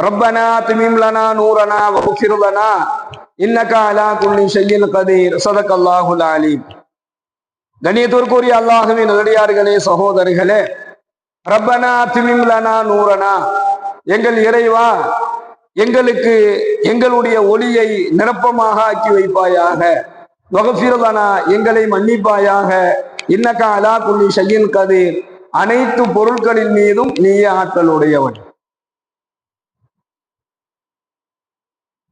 ربنا اتمم لنا نورنا واغفر لنا انك على كل شيء قدير صدق الله العليم கண்ணியத்திற்குரிய அல்லாஹுவின் நல்லடியார்களே சகோதரிகளே ரப்பனா திமிம் லனா நூரனா எங்கள் இறைவா எங்களுக்கு எங்களுடைய ஒளியை நிரப்பமாக ஆக்கி வைப்பாயாக வகஃபிரலனா எங்களை மன்னிப்பாயாக இன்னக்கா அலா குல்லி ஷையின் கதீர் அனைத்து பொருட்களின் மீதும் நீயே ஆற்றலுடையவன்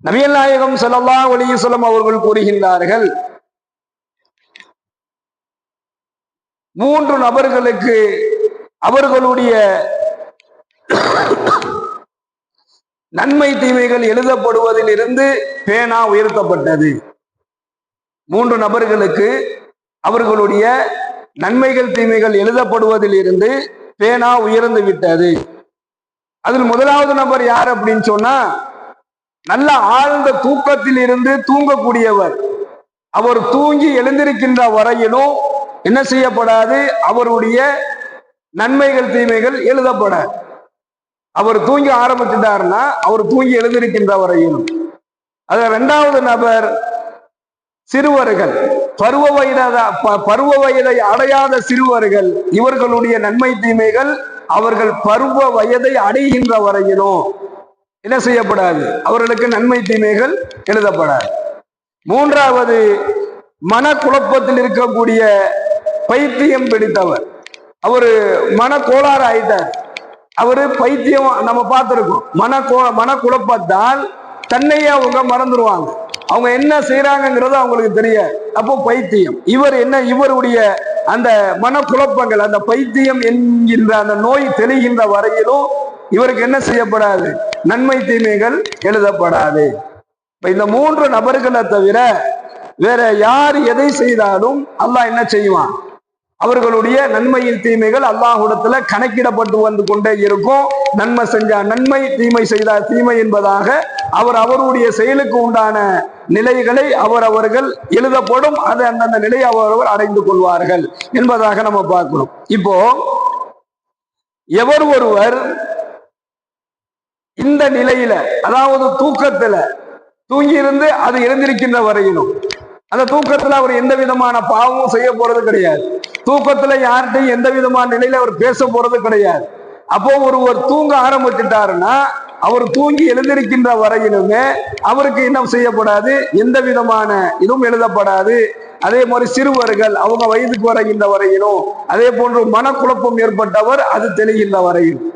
நபியல் நாயகம் சல்லா அலிசல்லம் அவர்கள் கூறுகின்றார்கள் மூன்று நபர்களுக்கு அவர்களுடைய நன்மை தீமைகள் எழுதப்படுவதில் இருந்து பேனா உயர்த்தப்பட்டது. மூன்று நபர்களுக்கு அவர்களுடைய நன்மைகள் தீமைகள் எழுதப்படுவதில் இருந்து பேனா உயர்ந்து விட்டது. அதில் முதலாவது நபர் யார் அப்படின்னு சொன்னா நல்ல ஆழ்ந்த தூக்கத்தில் இருந்து தூங்கக்கூடியவர். அவர் தூங்கி எழுந்திருக்கின்ற வரையிலும் என்ன செய்யப்படாது? அவருடைய நன்மைகள் தீமைகள் எழுதப்பட. அவர் தூங்கி ஆரம்பிச்சிட்டாருன்னா அவர் தூங்கி எழுந்திருக்கின்ற வரையிலும். அது இரண்டாவது நபர் சிறுவர்கள். பருவ வயத பருவ வயதை அடையாத சிறுவர்கள். இவர்களுடைய நன்மை தீமைகள் அவர்கள் பருவ வயதை அடைகின்ற வரையிலும் என்ன செய்யப்படாது? அவர்களுக்கு நன்மை தீமைகள் எழுதப்படாது. மூன்றாவது மனக்குழப்பத்தில் இருக்கக்கூடிய பைத்தியம் பிடித்தவர். அவரு மனக்கோளாறு ஆயிட்டார். அவரு பைத்தியம் நம்ம பார்த்துருக்கோம். மன மனக்குழப்பத்தால் தன்னையே அவங்க மறந்துடுவாங்க அவங்க என்ன செய்யறாங்கிறது அவங்களுக்கு தெரியாது. அப்போ பைத்தியம். இவர் என்ன இவருடைய அந்த மனக்குழப்பங்கள் அந்த பைத்தியம் என்கின்ற அந்த நோய் தெளிகின்ற வரையிலும் இவருக்கு என்ன செய்யப்படாது? நன்மை தீமைகள் எழுதப்படாது. இந்த மூன்று நபர்களை தவிர வேற யார் எதை செய்தாலும் அல்லாஹ் என்ன செய்வான்? அவர்களுடைய நன்மையின் தீமைகள் அல்லாஹுடத்துல கணக்கிடப்பட்டு வந்து கொண்டே இருக்கும். நன்மை செஞ்சா நன்மை தீமை செய்தார் தீமை என்பதாக அவர் அவருடைய செயலுக்கு உண்டான நிலைகளை அவர் அவர்கள் எழுதப்படும். அதை அந்தந்த நிலையை அவரவர் அடைந்து கொள்வார்கள் என்பதாக நம்ம பார்க்கணும். இப்போ எவர் ஒருவர் இந்த நிலையில அதாவது தூக்கத்துல தூங்கி இருந்து அது எழுந்திருக்கின்ற வரையிலும் அந்த தூக்கத்துல அவர் எந்த விதமான பாவமும் செய்ய போறது கிடையாது. தூக்கத்துல யார்கிட்டையும் எந்த விதமான நிலையில அவர் பேச போறது கிடையாது. அப்போ ஒருவர் தூங்க ஆரம்பிச்சுட்டாருன்னா அவர் தூங்கி எழுந்திருக்கின்ற வரையிலுமே அவருக்கு இன்னும் செய்யப்படாது எந்த விதமான இதுவும் எழுதப்படாது. அதே மாதிரி சிறுவர்கள் அவங்க வயதுக்கு வருகின்ற வரையிலும் அதே போன்று மனக்குழப்பம் ஏற்பட்டவர் அது தெளிகின்ற வரையிலும்.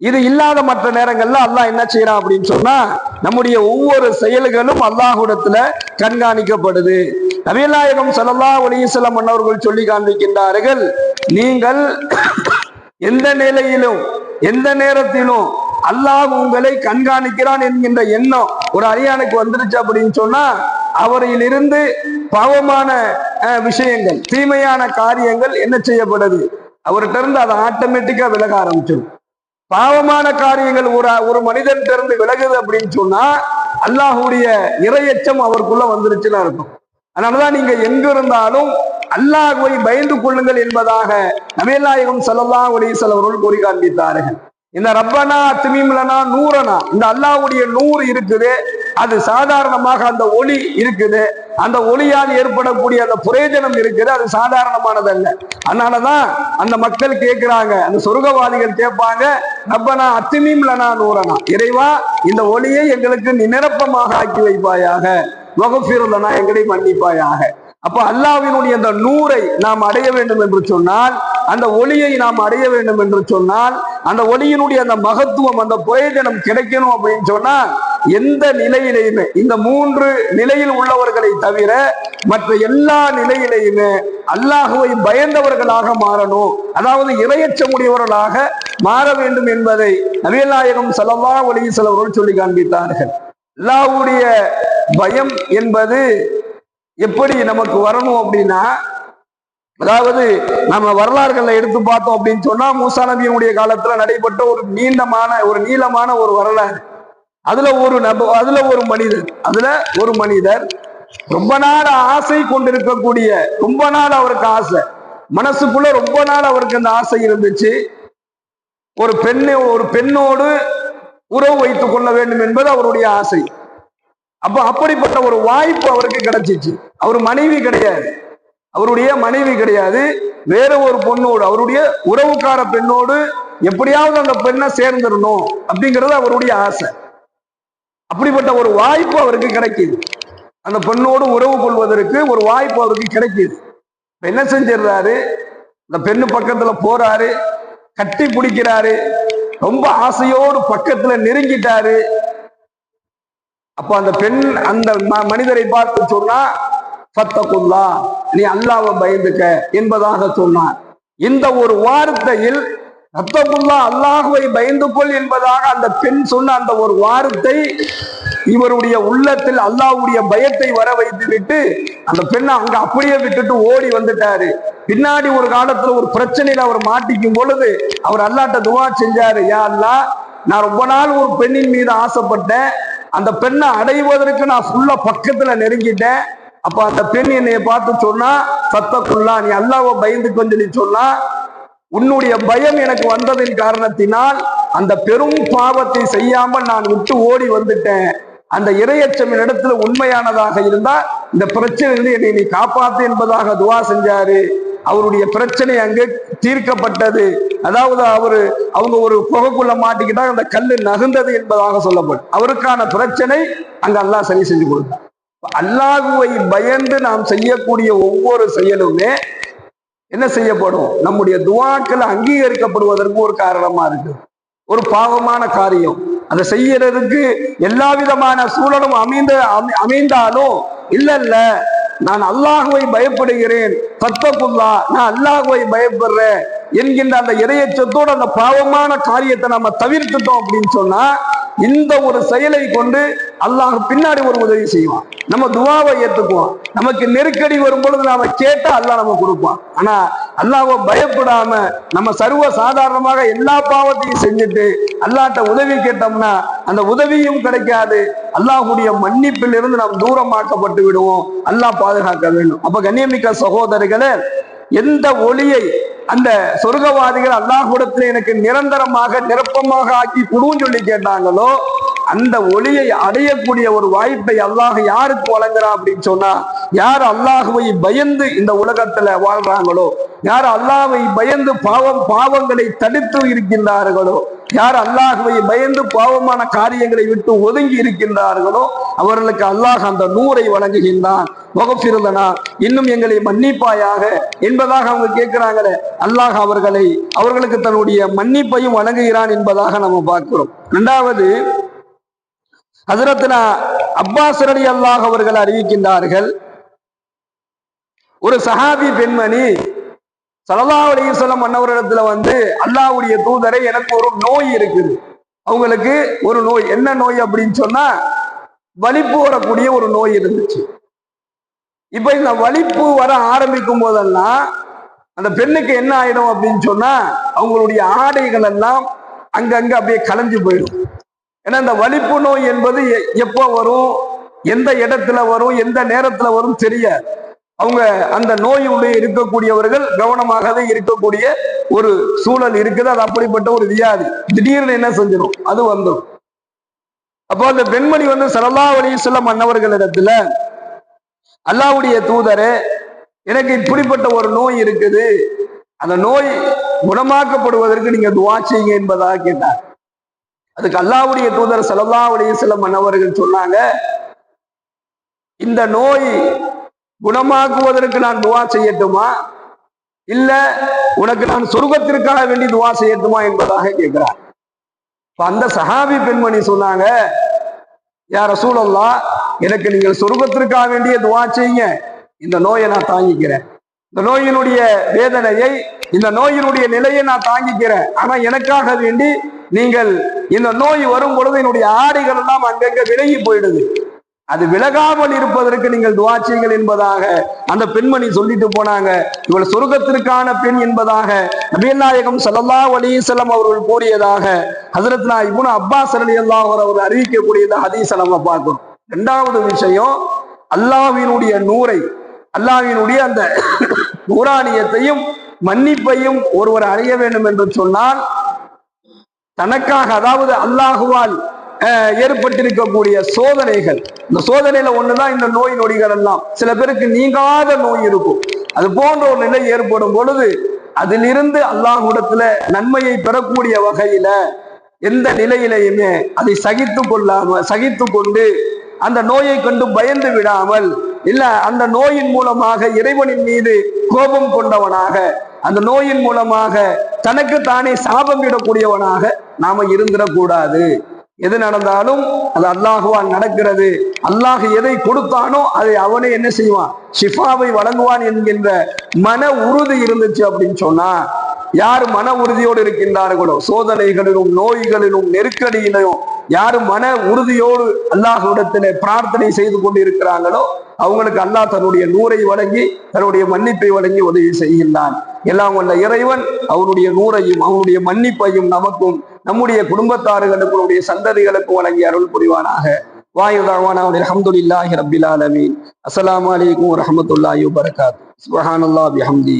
இது இல்லாத மற்ற நேரங்கள்ல அல்லாஹ் என்ன செய்யறான் அப்படின்னு சொன்னா நம்முடைய ஒவ்வொரு செயல்களும் அல்லாஹுடத்துல கண்காணிக்கப்படுது. நவீநாயகம் சல்லா ஒலிசலம் மன்னவர்கள் சொல்லி காண்பிக்கின்றார்கள் நீங்கள் எந்த நிலையிலும் எந்த நேரத்திலும் அல்லாஹ் உங்களை கண்காணிக்கிறான் என்கின்ற எண்ணம் ஒரு அரியானுக்கு வந்துருச்சு அப்படின்னு சொன்னா அவரிலிருந்து பாவமான விஷயங்கள் தீமையான காரியங்கள் என்ன செய்யப்படுது? அவர்கிட்ட இருந்து அதை ஆட்டோமேட்டிக்கா விலக ஆரம்பிச்சிடும் பாவமான காரியங்கள் ஒரு ஒரு மனிதன் திறந்து விலகுது அப்படின்னு சொன்னா அல்லாஹுடைய இரையச்சம் அவருக்குள்ள வந்துருச்சுன்னா இருக்கும் அதனாலதான் நீங்க எங்க இருந்தாலும் அல்லாஹுவை பயந்து கொள்ளுங்கள் என்பதாக நவேநாயகம் சல்லா ஒலிசல் அவர்கள் கூறி காண்பித்தார்கள். இந்த ரப்பனா திமிம்லனா நூறனா இந்த அல்லாவுடைய நூறு இருக்குது. அது சாதாரணமாக அந்த ஒளி இருக்குது. அந்த ஒளியால் ஏற்படக்கூடிய அந்த புரேஜனம் இருக்குது. அது சாதாரணமானது அல்ல அதனாலதான் அந்த மக்கள் கேட்கிறாங்க அந்த சொர்க்கவாதிகள் கேட்பாங்க ரப்பனா அத்திமீம்லனா நூறனா? இறைவா இந்த ஒளியை எங்களுக்கு நிரப்பமாக ஆக்கி வைப்பாயாக. வகுப்பிருந்தனா எங்களை மன்னிப்பாயாக. அப்ப அல்லாவினுடைய அந்த நூரை நாம் அடைய வேண்டும் என்று சொன்னால் அந்த ஒளியை நாம் அடைய வேண்டும் என்று சொன்னால் அந்த ஒளியினுடைய அந்த மகத்துவம் அந்த பிரயோஜனம் கிடைக்கணும் அப்படின்னு சொன்னா எந்த நிலையிலையுமே இந்த மூன்று நிலையில் உள்ளவர்களை தவிர மற்ற எல்லா நிலையிலையுமே அல்லாஹுவை பயந்தவர்களாக மாறணும் அதாவது இரையச்சமுடையவர்களாக மாற வேண்டும் என்பதை நவீநாயகம் சலவா ஒளியில் சிலவர்கள் சொல்லி காண்பித்தார்கள். அல்லாஹ்வுடைய பயம் என்பது எப்படி நமக்கு வரணும் அப்படின்னா அதாவது நம்ம வரலாறுகள்ல எடுத்து பார்த்தோம் அப்படின்னு சொன்னா மூசா நபியினுடைய காலத்துல நடைபெற்ற ஒரு நீண்டமான ஒரு நீளமான ஒரு வரலாறு. அதுல ஒரு நப அதுல ஒரு மனிதர் அதுல ஒரு மனிதர் ரொம்ப நாள் ஆசை கொண்டிருக்கக்கூடிய ரொம்ப நாள் அவருக்கு ஆசை. மனசுக்குள்ள ரொம்ப நாள் அவருக்கு அந்த ஆசை இருந்துச்சு. ஒரு பெண்ணை ஒரு பெண்ணோடு உறவு வைத்துக் கொள்ள வேண்டும் என்பது அவருடைய ஆசை. அப்ப அப்படிப்பட்ட ஒரு வாய்ப்பு அவருக்கு கிடைச்சிச்சு. அவர் மனைவி கிடையாது. அவருடைய மனைவி கிடையாது. வேற ஒரு பொண்ணோடு அவருடைய உறவுக்கார பெண்ணோடு எப்படியாவது அந்த பெண்ணை சேர்ந்துடணும் அப்படிங்கிறது அவருடைய ஆசை. அப்படிப்பட்ட ஒரு வாய்ப்பு அவருக்கு கிடைக்குது. அந்த பெண்ணோடு உறவு கொள்வதற்கு ஒரு வாய்ப்பு அவருக்கு கிடைக்குது. என்ன செஞ்சிடுறாரு? அந்த பெண்ணு பக்கத்துல போறாரு கட்டி பிடிக்கிறாரு ரொம்ப ஆசையோடு பக்கத்துல நெருங்கிட்டாரு. அப்ப அந்த பெண் அந்த ம- மனிதரை பார்த்து சொன்னா ஃபத்தகுல்லா நீ அல்லாவை பயந்துக்க என்பதாக சொன்னார். இந்த ஒரு வார்த்தையில் ஃபத்தகுல்லா அல்லாஹுவை பயந்து கொள் என்பதாக அந்த பெண் சொன்ன அந்த ஒரு வார்த்தை இவருடைய உள்ளத்தில் அல்லாஹ்வுடைய பயத்தை வர வைத்து விட்டு அந்த பெண்ணை அங்க அப்படியே விட்டுட்டு ஓடி வந்துட்டாரு. பின்னாடி ஒரு காலத்துல ஒரு பிரச்சனையில அவர் மாட்டிக்கும் பொழுது அவர் அல்லாட்ட துவா செஞ்சாரு யா அல்லாஹ் நான் ரொம்ப நாள் ஒரு பெண்ணின் மீது ஆசைப்பட்டேன். அந்த பெண்ணை அடைவதற்கு நான் ஃபுல்லா பக்கத்துல நெருங்கிட்டேன். அப்ப அந்த பெண் என்னைய பார்த்து சொன்னா சத்தக்குள்ளா நீ அல்லாவை பயந்து கொஞ்சம் நீ சொன்னா உன்னுடைய பயம் எனக்கு வந்ததின் காரணத்தினால் அந்த பெரும் பாவத்தை செய்யாமல் நான் விட்டு ஓடி வந்துட்டேன். அந்த இரையச்சம் இடத்துல உண்மையானதாக இருந்தா இந்த பிரச்சனையிலிருந்து என்னை நீ காப்பாத்து என்பதாக துவா செஞ்சாரு. அவருடைய பிரச்சனை அங்கு தீர்க்கப்பட்டது. அதாவது அவர் அவங்க ஒரு புகைக்குள்ள மாட்டிக்கிட்டா அந்த கல்லு நகுந்தது என்பதாக சொல்லப்படும். அவருக்கான பிரச்சனை அங்க அல்லாஹ் சரி செஞ்சு கொடுத்தார் அல்லாஹுவை பயந்து நாம் செய்யக்கூடிய ஒவ்வொரு செயலுமே என்ன செய்யப்படும்? நம்முடைய துவாக்கள் அங்கீகரிக்கப்படுவதற்கு ஒரு காரணமா இருக்கு. ஒரு பாவமான காரியம். அதை செய்யறதுக்கு எல்லா விதமான சூழலும் அமைந்த அமை- அமைந்தாலும் இல்ல இல்ல நான் அல்லாஹுவை பயப்படுகிறேன். தத்தப்புல்லா நான் அல்லாஹுவை பயப்படுறேன். என்கின்ற அந்த இறையச்சத்தோடு அந்த பாவமான காரியத்தை நம்ம தவிர்த்துட்டோம் அப்படின்னு சொன்னா இந்த ஒரு செயலை கொண்டு அல்லாஹ் பின்னாடி ஒரு உதவி செய்வான். நம்ம துவாவை ஏத்துக்குவோம் நமக்கு நெருக்கடி வரும் பொழுது நாம கேட்டா அல்லாஹ் நம்ம கொடுப்பான். ஆனா அல்லாவை பயப்படாம நம்ம சர்வ சாதாரணமாக எல்லா பாவத்தையும் செஞ்சுட்டு அல்லாட்ட உதவி கேட்டோம்னா அந்த உதவியும் கிடைக்காது. அல்லாஹுடைய மன்னிப்பில் இருந்து நாம் தூரமாக்கப்பட்டு விடுவோம். அல்லாஹ் பாதுகாக்க வேண்டும். அப்ப கண்ணியமிக்க சகோதரர்களே எந்த ஒளியை அந்த சொர்க்கவாதிகள் அல்லாஹ்விடத்தில் எனக்கு நிரந்தரமாக நிரப்பமாக ஆக்கி கொடுன்னு சொல்லி கேட்டாங்களோ அந்த ஒளியை அடையக்கூடிய ஒரு வாய்ப்பை அல்லாஹ் யாருக்கு வழங்குறா அப்படின்னு சொன்னா யார் அல்லாஹுவை பயந்து இந்த உலகத்துல வாழ்றாங்களோ யார் அல்லாவை பயந்து பாவம் பாவங்களை தடுத்து இருக்கின்றார்களோ யார் அல்லாஹுவை பயந்து பாவமான காரியங்களை விட்டு ஒதுங்கி இருக்கின்றார்களோ அவர்களுக்கு அல்லாஹ் அந்த நூரை வழங்குகின்றான். முகப்பிருந்தனா இன்னும் எங்களை மன்னிப்பாயாக என்பதாக அவங்க கேட்கிறாங்களே அல்லாஹ் அவர்களை அவர்களுக்கு தன்னுடைய மன்னிப்பையும் வழங்குகிறான் என்பதாக நம்ம பார்க்கிறோம். இரண்டாவது ஹசரத்னா அப்பாஸ் ரலி அல்லாஹ் அவர்கள் அறிவிக்கின்றார்கள் ஒரு சஹாபி பெண்மணி சல்லல்லாஹு அலைஹி வஸல்லம் வந்து அல்லாவுடைய தூதரை எனக்கு ஒரு நோய் இருக்குது. அவங்களுக்கு ஒரு நோய் என்ன நோய் அப்படின்னு சொன்னா வலிப்பு வரக்கூடிய ஒரு நோய் இருந்துச்சு. இப்ப இந்த வலிப்பு வர ஆரம்பிக்கும் போதெல்லாம் அந்த பெண்ணுக்கு என்ன ஆயிடும் அப்படின்னு சொன்னா அவங்களுடைய ஆடைகள் எல்லாம் அங்கங்க அப்படியே கலைஞ்சு போயிடும். ஏன்னா இந்த வலிப்பு நோய் என்பது எ- எப்போ வரும் எந்த இடத்துல வரும் எந்த நேரத்துல வரும் தெரியாது. அவங்க அந்த நோயுடைய இருக்கக்கூடியவர்கள் கவனமாகவே இருக்கக்கூடிய ஒரு சூழல் இருக்குது. அது அப்படிப்பட்ட ஒரு வியாதி. திடீர்னு என்ன செஞ்சிடும்? அது வந்துடும். அப்போ அந்த பெண்மணி வந்து சல்லா அலிஸ்லாம் மன்னவர்களிடத்துல அல்லாவுடைய தூதரே எனக்கு இப்படிப்பட்ட ஒரு நோய் இருக்குது. அந்த நோய் குணமாக்கப்படுவதற்கு நீங்க துவா செய்யுங்க என்பதாக கேட்டார். அதுக்கு அல்லாவுடைய தூதர் சலல்லாவுடைய சில மன்னவர்கள் சொன்னாங்க இந்த நோய் குணமாக்குவதற்கு நான் துவா செய்யட்டுமா? இல்ல உனக்கு நான் சொர்க்கத்திற்காக வேண்டி துவா செய்யட்டுமா என்பதாக கேட்கிறார். அந்த சஹாபி பெண்மணி சொன்னாங்க யார சூழல்லா எனக்கு நீங்கள் சொர்க்கத்திற்காக வேண்டிய துவா செய்யுங்க. இந்த நோயை நான் தாங்கிக்கிறேன். இந்த நோயினுடைய வேதனையை இந்த நோயினுடைய நிலையை நான் தாங்கிக்கிறேன். ஆனா எனக்காக வேண்டி நீங்கள் இந்த நோய் வரும் பொழுது என்னுடைய ஆடைகள் எல்லாம் அங்கங்க விலகி போயிடுது. அது விலகாமல் இருப்பதற்கு நீங்கள் துவா செய்யுங்கள் என்பதாக அந்த பெண்மணி சொல்லிட்டு போனாங்க. இவள் சொர்க்கத்திற்கான பெண் என்பதாக நபீல் நாயகம் சல்லா வஸல்லம் அவர்கள் கூறியதாக ஹசரத்னா நான் இப்னு அப்பாஸ் ரலியல்லாஹு அன்ஹு அவர் அறிவிக்கக்கூடியது ஹதீஸை நம்ம பார்க்கணும். இரண்டாவது விஷயம் அல்லாவினுடைய நூரை அல்லாவினுடைய அந்த நூறானியத்தையும் மன்னிப்பையும் ஒருவர் அறிய வேண்டும் என்று சொன்னால் தனக்காக அதாவது அல்லாஹுவால் ஏற்பட்டிருக்கக்கூடிய சோதனைகள். இந்த சோதனையில ஒண்ணுதான் இந்த நோய் நொடிகள் எல்லாம். சில பேருக்கு நீங்காத நோய் இருக்கும். அது போன்ற ஒரு நிலை ஏற்படும் பொழுது அதிலிருந்து அல்லாஹ்விடத்துல நன்மையை பெறக்கூடிய வகையில எந்த நிலையிலையுமே அதை சகித்து கொள்ளாம சகித்து கொண்டு அந்த நோயை கொண்டு பயந்து விடாமல் இல்ல அந்த நோயின் மூலமாக இறைவனின் மீது கோபம் கொண்டவனாக அந்த நோயின் மூலமாக தனக்கு தானே சாபம் விடக்கூடியவனாக நாம இருந்திடக்கூடாது. எது நடந்தாலும் அது அல்லாஹுவால் நடக்கிறது. அல்லாஹ் எதை கொடுத்தானோ அதை அவனே என்ன செய்வான்? ஷிஃபாவை வழங்குவான் என்கின்ற மன உறுதி இருந்துச்சு அப்படின்னு சொன்னா யார் மன உறுதியோடு இருக்கின்றார்களோ சோதனைகளிலும் நோய்களிலும் நெருக்கடியிலும் யார் மன உறுதியோடு அல்லாஹ்விடத்திலே பிரார்த்தனை செய்து கொண்டு இருக்கிறாங்களோ அவங்களுக்கு அல்லாஹ் தன்னுடைய நூரை வழங்கி தன்னுடைய மன்னிப்பை வழங்கி உதவி செய்கின்றான். எல்லாம் வல்ல இறைவன் அவனுடைய நூறையும் அவனுடைய மன்னிப்பையும் நமக்கும் நம்முடைய குடும்பத்தார்களுக்கும் நம்முடைய வழங்கிய வழங்கி அருள் புரிவானாக. வாயுதாவான அல்ஹம்துலில்லாஹி ரபில் ஆலமீன். அஸ்லாம் அலைக்கும் வரமத்துல்லாஹி வபரகாத்துஹு சுப்ஹானல்லாஹி பிஹம்தி.